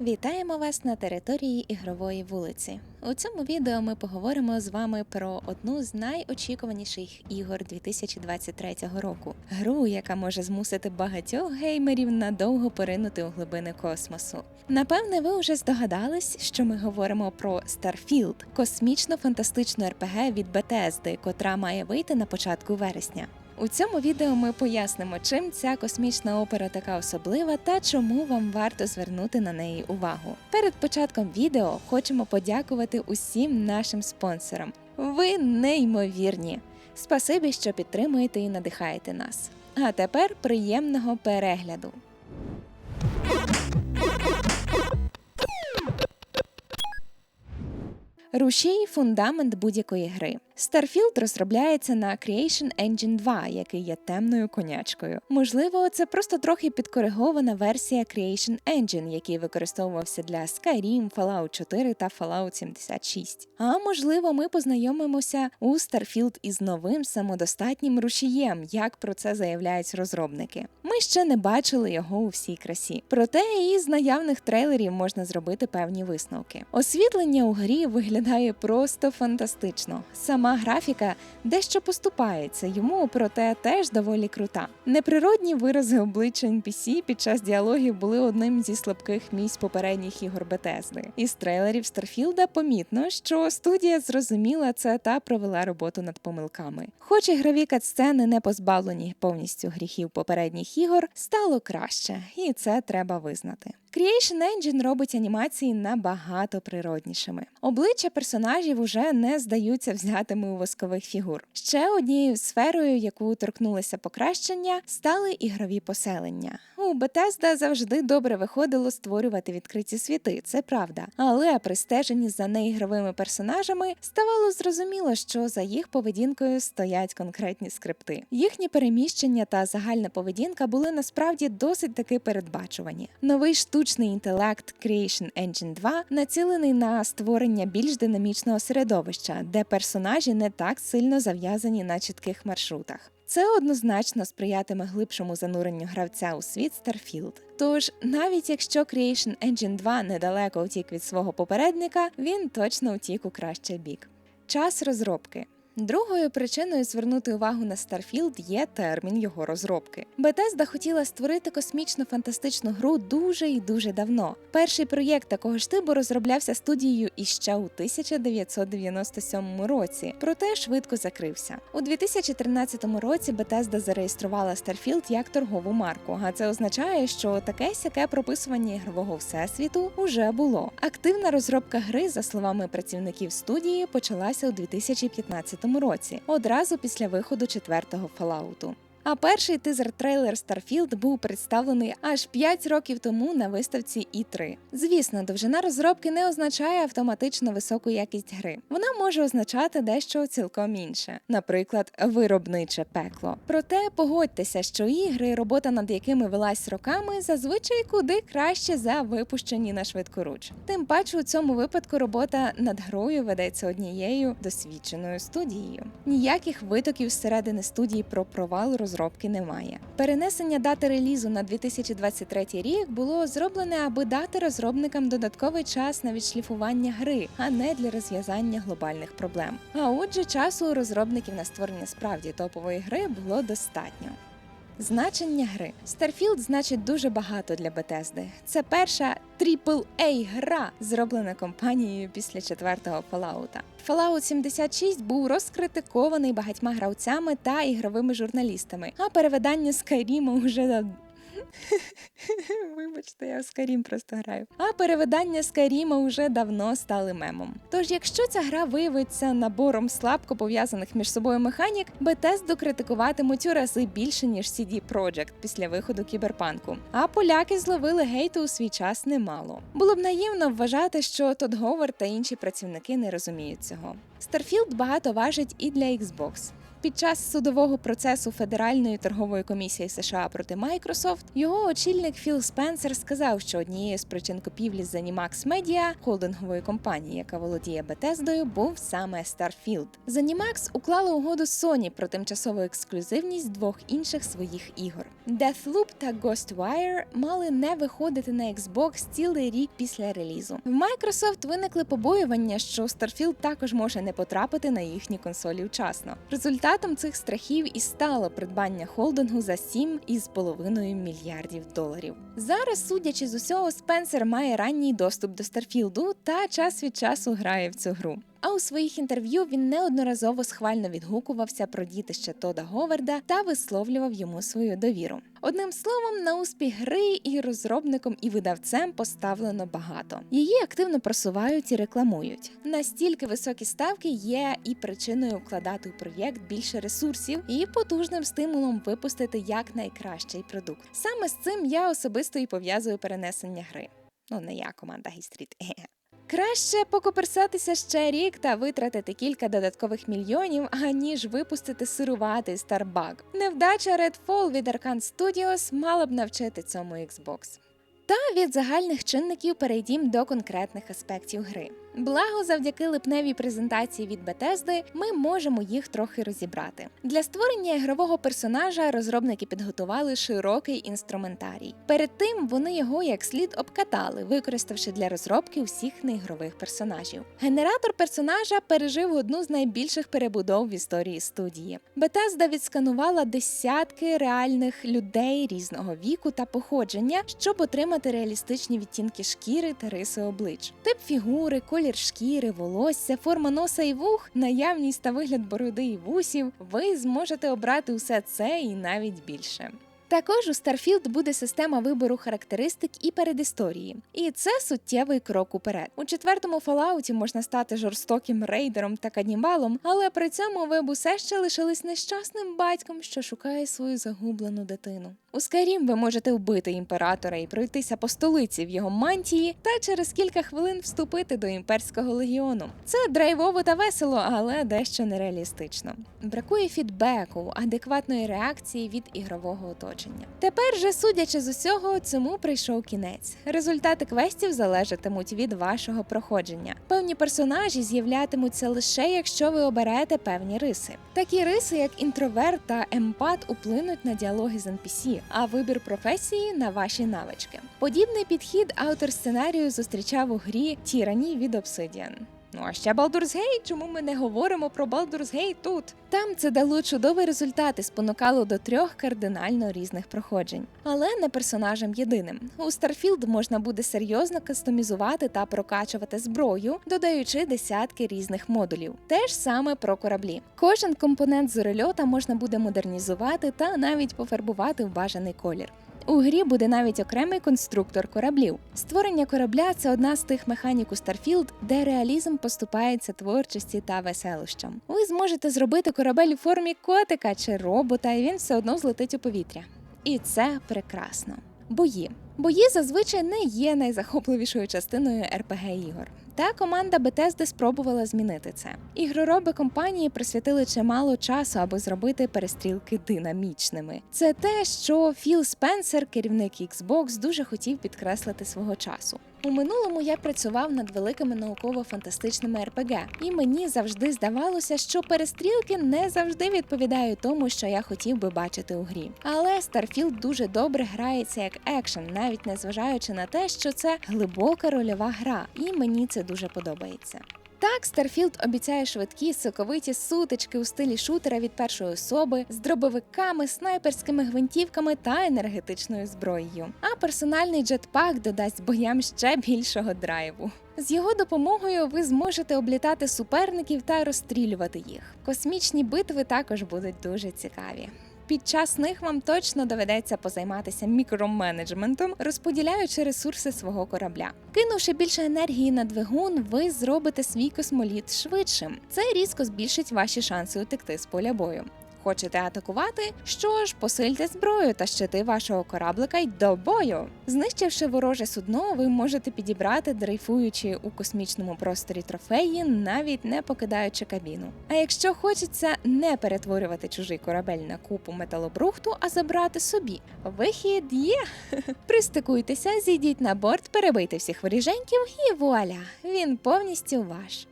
Вітаємо вас на території ігрової вулиці. У цьому відео ми поговоримо з вами про одну з найочікуваніших ігор 2023 року. Гру, яка може змусити багатьох геймерів надовго поринути у глибини космосу. Напевне, ви вже здогадались, що ми говоримо про Starfield – космічно-фантастичну РПГ від Bethesda, котра має вийти на початку вересня. У цьому відео ми пояснимо, чим ця космічна опера така особлива та чому вам варто звернути на неї увагу. Перед початком відео хочемо подякувати усім нашим спонсорам. Ви неймовірні! Спасибі, що підтримуєте і надихаєте нас. А тепер приємного перегляду. Рушій фундамент будь-якої гри. Starfield розробляється на Creation Engine 2, який є темною конячкою. Можливо, це просто трохи підкоригована версія Creation Engine, який використовувався для Skyrim, Fallout 4 та Fallout 76. А можливо, ми познайомимося у Starfield із новим самодостатнім рушієм, як про це заявляють розробники. Ми ще не бачили його у всій красі. Проте із наявних трейлерів можна зробити певні висновки. Освітлення у грі виглядає просто фантастично. Сама графіка дещо поступається йому, проте теж доволі крута. Неприродні вирази обличчя NPC під час діалогів були одним зі слабких місць попередніх ігор Bethesda. Із трейлерів Старфілда помітно, що студія зрозуміла це та провела роботу над помилками. Хоч ігрові катсцени не позбавлені повністю гріхів попередніх ігор, стало краще, і це треба визнати. Creation Engine робить анімації набагато природнішими. Обличчя персонажів уже не здаються взятими у воскових фігур. Ще однією сферою, яку торкнулися покращення, стали ігрові поселення. У Bethesda завжди добре виходило створювати відкриті світи, це правда. Але при стеженні за неігровими персонажами ставало зрозуміло, що за їх поведінкою стоять конкретні скрипти. Їхні переміщення та загальна поведінка були насправді досить таки передбачувані. Новий штучний інтелект Creation Engine 2 націлений на створення більш динамічного середовища, де персонажі не так сильно зав'язані на чітких маршрутах. Це однозначно сприятиме глибшому зануренню гравця у світ Starfield. Тож, навіть якщо Creation Engine 2 недалеко втік від свого попередника, він точно втік у кращий бік. Час розробки. Другою причиною звернути увагу на Starfield є термін його розробки. Bethesda хотіла створити космічну фантастичну гру дуже і дуже давно. Перший проєкт такого ж типу розроблявся студією іще у 1997 році, проте швидко закрився. У 2013 році Bethesda зареєструвала Starfield як торгову марку, а це означає, що таке сяке прописування ігрового всесвіту уже було. Активна розробка гри, за словами працівників студії, почалася у 2015 році, одразу після виходу четвертого Fallout. А перший тизер-трейлер Starfield був представлений аж 5 років тому на виставці E3. Звісно, довжина розробки не означає автоматично високу якість гри. Вона може означати дещо цілком інше, наприклад, виробниче пекло. Проте погодьтеся, що ігри, робота над якими велась роками, зазвичай куди краще за випущені на швидкоруч. Тим паче у цьому випадку робота над грою ведеться однією досвідченою студією. Ніяких витоків зсередини студії про провал розробки розробки немає. Перенесення дати релізу на 2023 рік було зроблене, аби дати розробникам додатковий час на відшліфування гри, а не для розв'язання глобальних проблем. А отже, часу у розробників на створення справді топової гри було достатньо. Значення гри Starfield значить дуже багато для Bethesda. Це перша aaa гра, зроблена компанією після четвертого Fallout. Fallout 76 був розкритикований багатьма гравцями та ігровими журналістами, а переведення Skyrim уже Вибачте, я в Skyrim просто граю. А перевидання Skyrim вже давно стали мемом. Тож, якщо ця гра виявиться набором слабко пов'язаних між собою механік, Bethesda критикуватимуть у рази більше ніж CD Projekt після виходу кіберпанку. А поляки зловили гейту у свій час немало. Було б наївно вважати, що Тодд Говард та інші працівники не розуміють цього. Starfield багато важить і для Xbox. Під час судового процесу Федеральної торгової комісії США проти Microsoft його очільник Філ Спенсер сказав, що однією з причин купівлі з Zenimax Media, холдингової компанії, яка володіє Bethesda, був саме Starfield. Zenimax уклала угоду з Sony про тимчасову ексклюзивність двох інших своїх ігор. Deathloop та Ghostwire мали не виходити на Xbox цілий рік після релізу. В Microsoft виникли побоювання, що Starfield також може не потрапити на їхні консолі вчасно. Результатом цих страхів і стало придбання холдингу за 7,5 мільярдів доларів. Зараз, судячи з усього, Спенсер має ранній доступ до Старфілду та час від часу грає в цю гру. А у своїх інтерв'ю він неодноразово схвально відгукувався про дітище Тода Говарда та висловлював йому свою довіру. Одним словом, на успіх гри і розробником, і видавцем поставлено багато. Її активно просувають і рекламують. Настільки високі ставки є і причиною вкладати у проєкт більше ресурсів, і потужним стимулом випустити якнайкращий продукт. Саме з цим я особисто і пов'язую перенесення гри. Ну не я, команда Гістріт. Краще покоперсатися ще рік та витратити кілька додаткових мільйонів, аніж випустити сируватий Starbuck. Невдача Redfall від Arkane Studios мала б навчити цьому Xbox. Та від загальних чинників перейдім до конкретних аспектів гри. Благо, завдяки липневій презентації від Bethesda ми можемо їх трохи розібрати. Для створення ігрового персонажа розробники підготували широкий інструментарій. Перед тим вони його як слід обкатали, використавши для розробки усіх неігрових персонажів. Генератор персонажа пережив одну з найбільших перебудов в історії студії. Bethesda відсканувала десятки реальних людей різного віку та походження, щоб отримати реалістичні відтінки шкіри та риси облич, тип фігури, колір шкіри, волосся, форма носа і вух, наявність та вигляд бороди і вусів, ви зможете обрати усе це і навіть більше. Також у Starfield буде система вибору характеристик і передісторії, і це суттєвий крок уперед. У четвертому Fallout можна стати жорстоким рейдером та канібалом, але при цьому ви б усе ще лишились нещасним батьком, що шукає свою загублену дитину. У Skyrim ви можете вбити імператора і пройтися по столиці в його мантії, та через кілька хвилин вступити до імперського легіону. Це драйвово та весело, але дещо нереалістично. Бракує фідбеку, адекватної реакції від ігрового оточення. Тепер же, судячи з усього, цьому прийшов кінець. Результати квестів залежатимуть від вашого проходження. Певні персонажі з'являтимуться лише якщо ви оберете певні риси. Такі риси, як інтроверт та емпат, уплинуть на діалоги з NPC, а вибір професії на ваші навички. Подібний підхід автор сценарію зустрічав у грі Тірані від Obsidian. Ну а ще Baldur's Gate, чому ми не говоримо про Baldur's Gate тут? Там це дало чудовий результат і спонукало до трьох кардинально різних проходжень, але не персонажем єдиним. У Starfield можна буде серйозно кастомізувати та прокачувати зброю, додаючи десятки різних модулів. Те ж саме про кораблі. Кожен компонент зорельота можна буде модернізувати та навіть пофарбувати в бажаний колір. У грі буде навіть окремий конструктор кораблів. Створення корабля це одна з тих механік у Starfield, де реалізм поступається творчості та веселощам. Ви зможете зробити корабель у формі котика чи робота, і він все одно злетить у повітря. І це прекрасно. Бої. Бої зазвичай не є найзахопливішою частиною rpg ігор. Та команда Bethesda спробувала змінити це. Ігророби компанії присвятили чимало часу, аби зробити перестрілки динамічними. Це те, що Філ Спенсер, керівник Xbox, дуже хотів підкреслити свого часу. У минулому я працював над великими науково-фантастичними РПГ, і мені завжди здавалося, що перестрілки не завжди відповідають тому, що я хотів би бачити у грі. Але Starfield дуже добре грається як екшен, навіть незважаючи на те, що це глибока рольова гра, і мені це дуже подобається. Так, Starfield обіцяє швидкі, соковиті сутички у стилі шутера від першої особи з дробовиками, снайперськими гвинтівками та енергетичною зброєю. А персональний джетпак додасть боям ще більшого драйву. З його допомогою ви зможете облітати суперників та розстрілювати їх. Космічні битви також будуть дуже цікаві. Під час них вам точно доведеться позайматися мікроменеджментом, розподіляючи ресурси свого корабля. Кинувши більше енергії на двигун, ви зробите свій космоліт швидшим. Це різко збільшить ваші шанси утекти з поля бою. Хочете атакувати? Що ж, посильте зброю та щити вашого кораблика й до бою. Знищивши вороже судно, ви можете підібрати, дрейфуючи у космічному просторі трофеї, навіть не покидаючи кабіну. А якщо хочеться не перетворювати чужий корабель на купу металобрухту, а забрати собі, вихід є. Пристикуйтеся, зійдіть на борт, перебийте всіх воріженьків і вуаля! Він повністю ваш.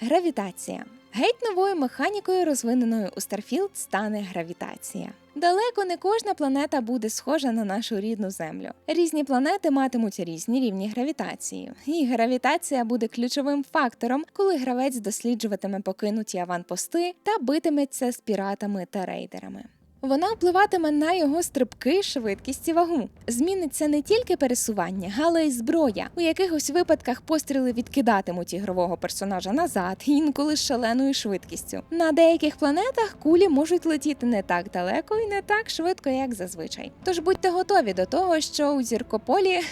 Гравітація. Геть новою механікою, розвиненою у Старфілд, стане гравітація. Далеко не кожна планета буде схожа на нашу рідну Землю. Різні планети матимуть різні рівні гравітації, і гравітація буде ключовим фактором, коли гравець досліджуватиме покинуті аванпости та битиметься з піратами та рейдерами. Вона впливатиме на його стрибки, швидкість і вагу. Зміниться не тільки пересування, але й зброя. У якихось випадках постріли відкидатимуть ігрового персонажа назад, інколи з шаленою швидкістю. На деяких планетах кулі можуть летіти не так далеко і не так швидко, як зазвичай. Тож будьте готові до того, що у зіркополі.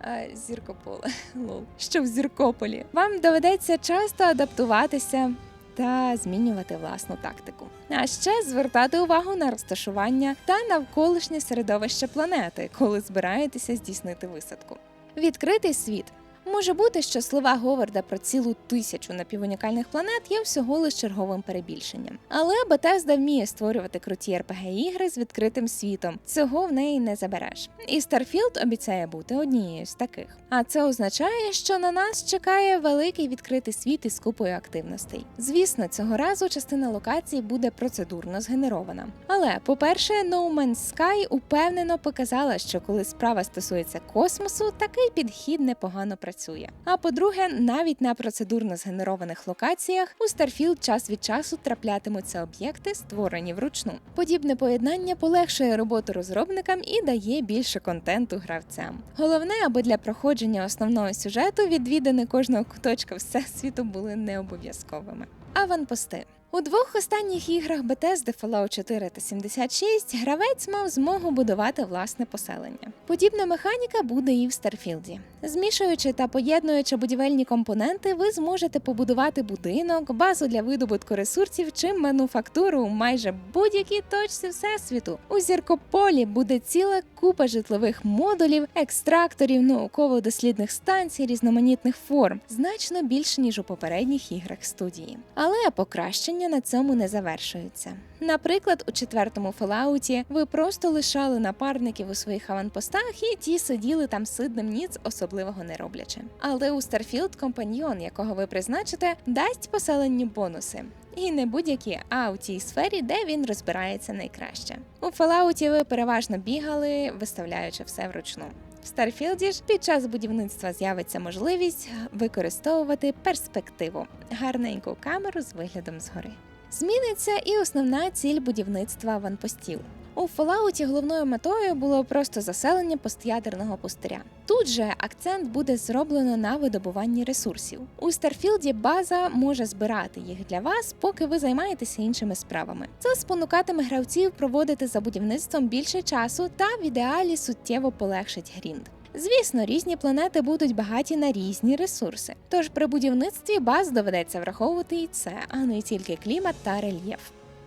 А, Зіркополе, лол. Що в зіркополі вам доведеться часто адаптуватися та змінювати власну тактику. А ще звертати увагу на розташування та навколишнє середовище планети, коли збираєтеся здійснити висадку. Відкритий світ. Може бути, що слова Говарда про цілу тисячу напівунікальних планет є всього лиш черговим перебільшенням. Але Bethesda вміє створювати круті rpg ігри з відкритим світом. Цього в неї не забереш. І Starfield обіцяє бути однією з таких. А це означає, що на нас чекає великий відкритий світ із купою активностей. Звісно, цього разу частина локацій буде процедурно згенерована. Але, по-перше, No Man's Sky упевнено показала, що коли справа стосується космосу, такий підхід непогано працює. А по-друге, навіть на процедурно згенерованих локаціях у Starfield час від часу траплятимуться об'єкти, створені вручну. Подібне поєднання полегшує роботу розробникам і дає більше контенту гравцям. Головне, аби для проходження основного сюжету відвідини кожного куточка всесвіту були не обов'язковими. Аванпости. У двох останніх іграх Bethesda Fallout 4 та 76 гравець мав змогу будувати власне поселення. Подібна механіка буде і в Старфілді. Змішуючи та поєднуючи будівельні компоненти, ви зможете побудувати будинок, базу для видобутку ресурсів чи мануфактуру у майже будь-якій точці всесвіту. У зіркополі буде ціла купа житлових модулів, екстракторів, науково-дослідних станцій, різноманітних форм, значно більше ніж у попередніх іграх студії. Але покращення на цьому не завершуються. Наприклад, у четвертому Fallout ви просто лишали напарників у своїх аванпостах, і ті сиділи там сидним ніц, особливого не роблячи. Але у Starfield компаньйон, якого ви призначите, дасть поселенню бонуси. І не будь-які, а у тій сфері, де він розбирається найкраще. У Fallout ви переважно бігали, виставляючи все вручну. В Старфілді ж під час будівництва з'явиться можливість використовувати перспективу гарненьку камеру з виглядом згори. Зміниться і основна ціль будівництва аванпостів. У Fallout головною метою було просто заселення постядерного пустиря. Тут же акцент буде зроблено на видобуванні ресурсів. У Старфілді база може збирати їх для вас, поки ви займаєтеся іншими справами. Це спонукатиме гравців проводити за будівництвом більше часу та в ідеалі суттєво полегшить грінд. Звісно, різні планети будуть багаті на різні ресурси. Тож при будівництві баз доведеться враховувати і це, а не тільки клімат та рельєф.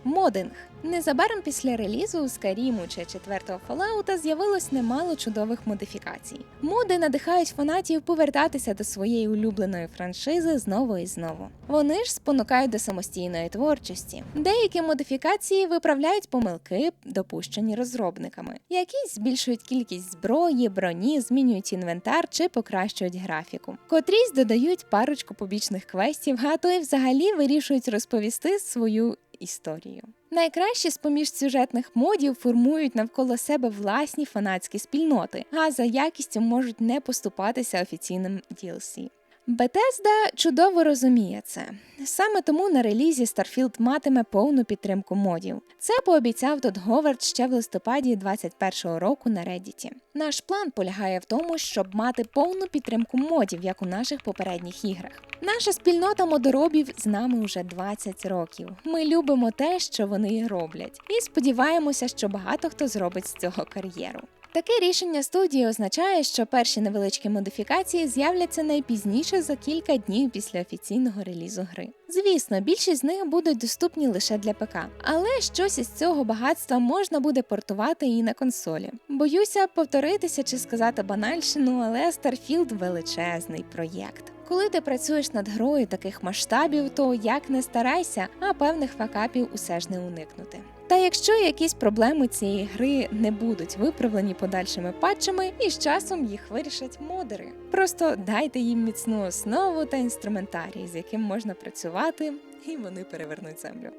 Модинг незабаром після релізу у Скаріму чи четвертого Fallout з'явилось немало чудових модифікацій. Моди надихають фанатів повертатися до своєї улюбленої франшизи знову і знову. Вони ж спонукають до самостійної творчості. Деякі модифікації виправляють помилки, допущені розробниками. Якісь збільшують кількість зброї, броні, змінюють інвентар чи покращують графіку. Котрісь додають парочку побічних квестів, а то й взагалі вирішують розповісти свою історію. Найкращі з поміж сюжетних модів формують навколо себе власні фанатські спільноти, а за якістю можуть не поступатися офіційним DLC. Bethesda чудово розуміє це. Саме тому на релізі Starfield матиме повну підтримку модів. Це пообіцяв Тодд Говард ще в листопаді 2021 року на Reddit. Наш план полягає в тому, щоб мати повну підтримку модів, як у наших попередніх іграх. Наша спільнота модоробів з нами уже 20 років. Ми любимо те, що вони роблять, і сподіваємося, що багато хто зробить з цього кар'єру. Таке рішення студії означає, що перші невеличкі модифікації з'являться найпізніше за кілька днів після офіційного релізу гри. Звісно, більшість з них будуть доступні лише для ПК, але щось із цього багатства можна буде портувати і на консолі. Боюся повторитися чи сказати банальщину, але Starfield величезний проєкт. Коли ти працюєш над грою таких масштабів, то як не старайся, а певних факапів усе ж не уникнути. Та якщо якісь проблеми цієї гри не будуть виправлені подальшими патчами, і з часом їх вирішать модери. Просто дайте їм міцну основу та інструментарій, з яким можна працювати, і вони перевернуть землю.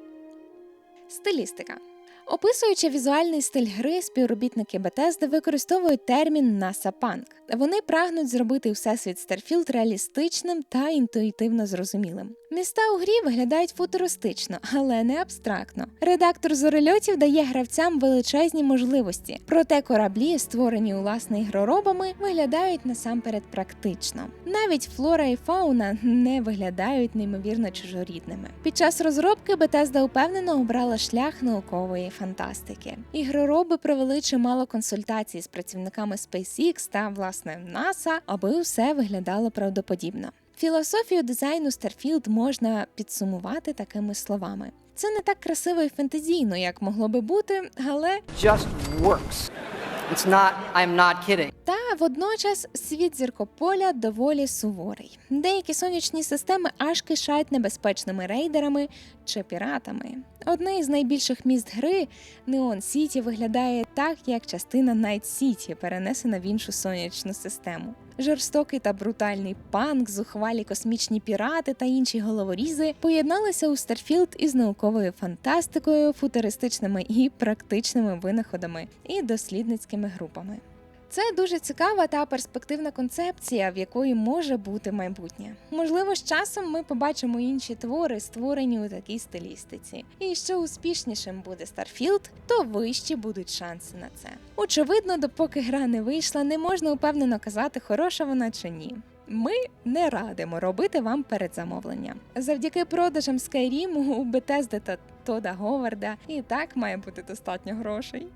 Стилістика. Описуючи візуальний стиль гри, співробітники Bethesda використовують термін NASA Punk. Вони прагнуть зробити всесвіт Starfield реалістичним та інтуїтивно зрозумілим. Міста у грі виглядають футуристично, але не абстрактно. Редактор зорельотів дає гравцям величезні можливості, проте кораблі, створені власне ігроробами, виглядають насамперед практично. Навіть флора і фауна не виглядають неймовірно чужорідними. Під час розробки Bethesda упевнено обрала шлях наукової фантастики. Ігророби провели чимало консультацій з працівниками SpaceX та власне NASA, аби все виглядало правдоподібно. Філософію дизайну Starfield можна підсумувати такими словами. Це не так красиво і фентезійно, як могло би бути, але just works. It's not, I'm not kidding. та водночас світ зіркополя доволі суворий. Деякі сонячні системи аж кишають небезпечними рейдерами чи піратами. Одне із найбільших міст гри Неон Сіті виглядає так, як частина Найт Сіті, перенесена в іншу сонячну систему. Жорстокий та брутальний панк, зухвалі космічні пірати та інші головорізи поєдналися у Старфілд із науковою фантастикою, футуристичними і практичними винаходами і дослідницькими групами. Це дуже цікава та перспективна концепція, в якої може бути майбутнє. Можливо, з часом ми побачимо інші твори, створені у такій стилістиці. І що успішнішим буде Старфілд, то вищі будуть шанси на це. Очевидно, допоки гра не вийшла, не можна упевнено казати, хороша вона чи ні. Ми не радимо робити вам передзамовлення. Завдяки продажам Skyrim у Bethesda та Тода Говарда і так має бути достатньо грошей.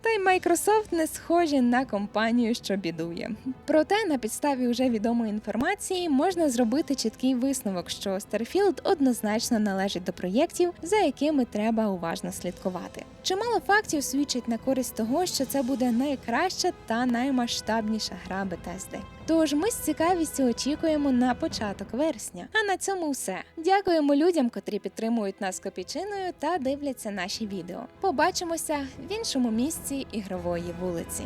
Та й Microsoft не схожі на компанію, що бідує. Проте на підставі вже відомої інформації можна зробити чіткий висновок, що Starfield однозначно належить до проєктів, за якими треба уважно слідкувати. Чимало фактів свідчить на користь того, що це буде найкраща та наймасштабніша гра Bethesda. Тож ми з цікавістю очікуємо на початок вересня. А на цьому все. Дякуємо людям, котрі підтримують нас копійчиною та дивляться наші відео. Побачимося в іншому місці ігрової вулиці.